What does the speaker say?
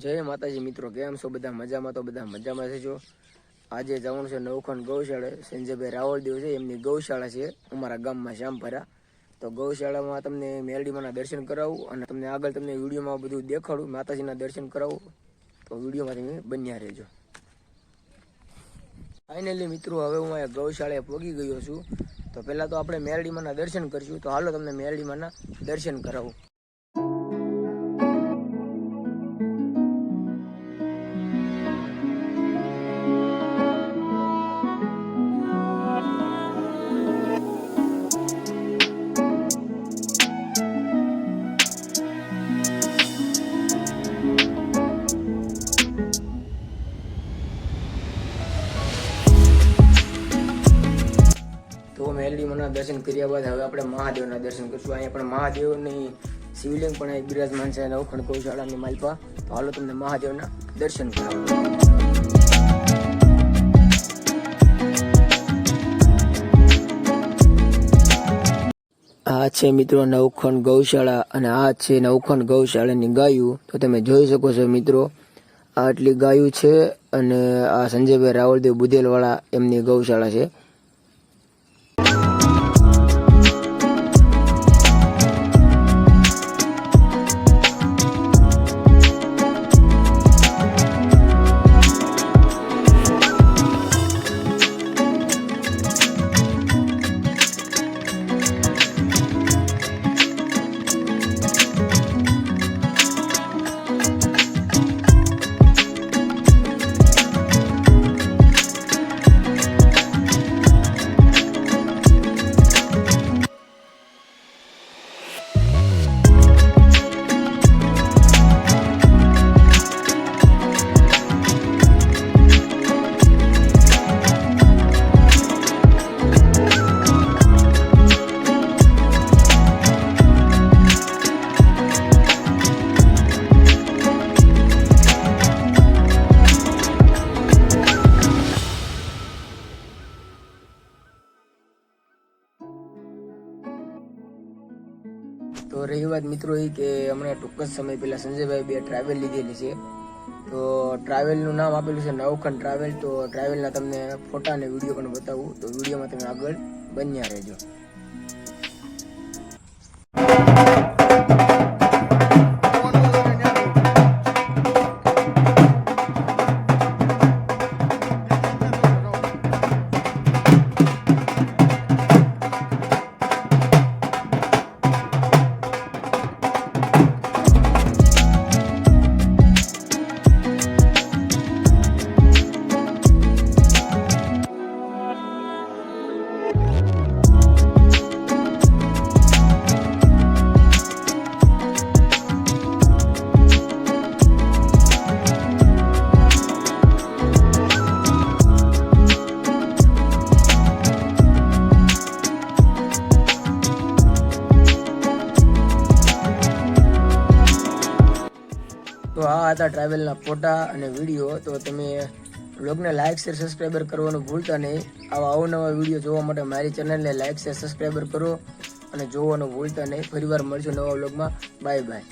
જય માતાજી મિત્રો, કેમ છો બધા? મજામાં તો બધા મજામાં છે જો આજે જવાનું છે નવખંડ ગૌશાળા. સંજયભાઈ રાવળદેવ છે, એમની ગૌશાળા છે, અમારા ગામમાં શ્યામપરા. તો ગૌશાળામાં તમને મેરડીમાંના દર્શન કરાવું અને તમને આગળ તમને વિડીયોમાં બધું દેખાડું. માતાજીના દર્શન કરાવું. તો વિડીયોમાં તમે બન્યા રહેજો. ફાઇનલી મિત્રો, હવે હું અહીંયા ગૌશાળાએ પહોંચી ગયો છું. તો પહેલાં તો આપણે મેરડીમાંના દર્શન કરીશું. તો હાલો તમને મેરડીમાંના દર્શન કરાવું. મેરડીમાંના દર્શન કર્યા બાદ હવે આપણે મહાદેવના દર્શન કરીશું. અહીંયા પણ મહાદેવની શિવલિંગ પણ બિરાજમાન છે નવખંડ ગૌશાળાની માલપા. તો હાલો તમને મહાદેવના દર્શન કરાવું. આ છે મિત્રો નવખંડ ગૌશાળા અને આ છે નવખંડ ગૌશાળાની ગાયું. તો તમે જોઈ શકો છો મિત્રો આટલી ગાયું છે અને આ સંજયભાઈ રાવળદેવ બુધેલવાળા એમની ગૌશાળા છે. તો રહી વાત મિત્રો એ કે હમણાં ટૂંક જ સમય પહેલાં સંજયભાઈ બે ટ્રાવેલ લીધેલી છે. તો ટ્રાવેલનું નામ આપેલું છે નવખંડ ટ્રાવેલ તો ટ્રાવેલના તમને ફોટા અને વીડિયો પણ બતાવું. તો વિડીયોમાં તમે આગળ બન્યા રહેજો. આ હતા ટ્રાવેલના ફોટા અને વીડિયો, તો તમે બ્લોગને લાઇક શેર સબસ્ક્રાઈબર કરવાનું ભૂલતા નહીં. આવા અવનવા વીડિયો જોવા માટે મારી ચેનલને લાઇક શેર સબસ્ક્રાઈબર કરો અને જોવાનું ભૂલતા નહીં. ફરીવાર મળશું નવા બ્લોગમાં બાય બાય.